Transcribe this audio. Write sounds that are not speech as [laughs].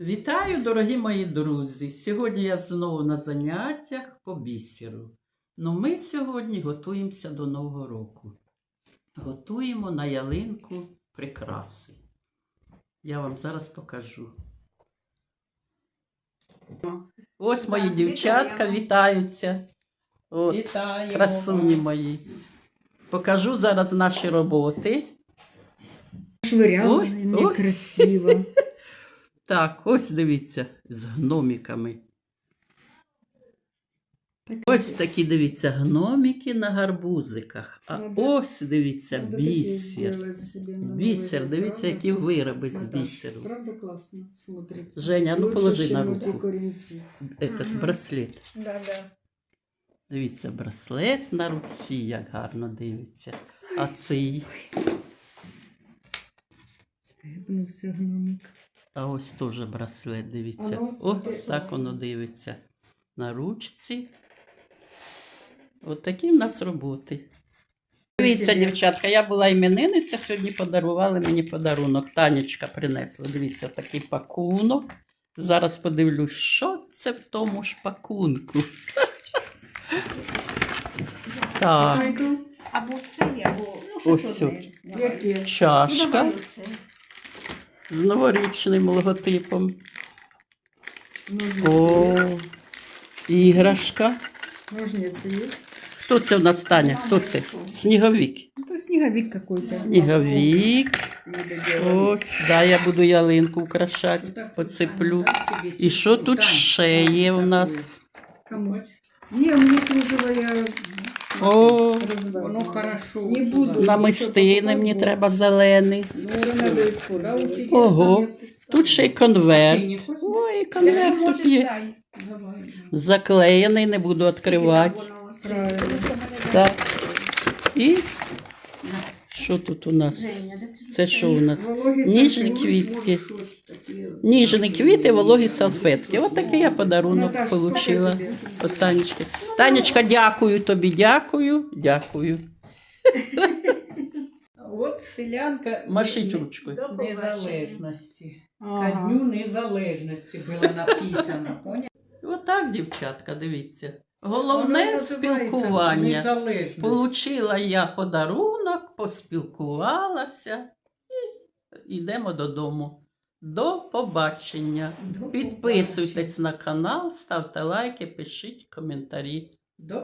Вітаю, дорогі мої друзі! Сьогодні я знову на заняттях по бісеру. Ну, ми сьогодні готуємося до Нового року. Готуємо на ялинку прикраси. Я вам зараз покажу. Ось мої дівчатка вітаються. От, Вітаємо красуні вас. мої. Покажу зараз наші роботи. И ой. некрасиво. [laughs] Так, ось дивіться, з гноміками. Так, Ось такі, дивіться, гноміки на гарбузиках. А Надо- ось дивіться, надо такие бісер. сделать себе на Бісер, Новый год, дивіться, правда? які вироби з Наташ, бісеру. Правда классно смотрится? Женя, ну Лучше, положи чем на эти руку. коренцы. Этот Мгм. браслет. Да, да. Дивіться, браслет на руці, як гарно дивиться. А цей, Стебнувся гномик. а ось теж браслет, дивіться. Ось Ось так воно дивиться. На ручці. От такі в нас роботи. Дивіться, дівчатка, я була іменинниця, сьогодні подарували мені подарунок. Танечка принесла. Дивіться, такий пакунок. Зараз подивлюсь, що це в тому ж пакунку. [laughs] Так, Або це, або ну, Ось? Ну, чашка давай оце. З новорічним логотипом. О, іграшка. Ножниці є? Хто це в нас Таня? Хто це? Сніговик. Это снеговик какой-то. Сніговик. Ось, да, я буду ялинку украшати, поцеплю. І що тут ще є в нас? Кому? Не, мне кружево я О. Воно хорошо. Не буду. намистини мені треба зелений. Использовать. Ого, тут ще й конверт. Ой, конверт тут є. Заклеєний, не буду відкривати. Так. І що тут у нас? Це що у нас? Ніжні квітки. Ніжні квіти, вологі салфетки. От такий я подарунок Наташ, отримала від Танечки. Танечка, дякую тобі, дякую, дякую. [laughs] От селянка Машіть ручкою. не- незалежності. Ко дню незалежності було написано. [laughs] Поняв? Отак, дівчатка, дивіться. Головне спілкування. Получила я подарунок, поспілкувалася і йдемо додому. До побачення. До Підписуйтесь на канал, ставте лайки, пишіть коментарі.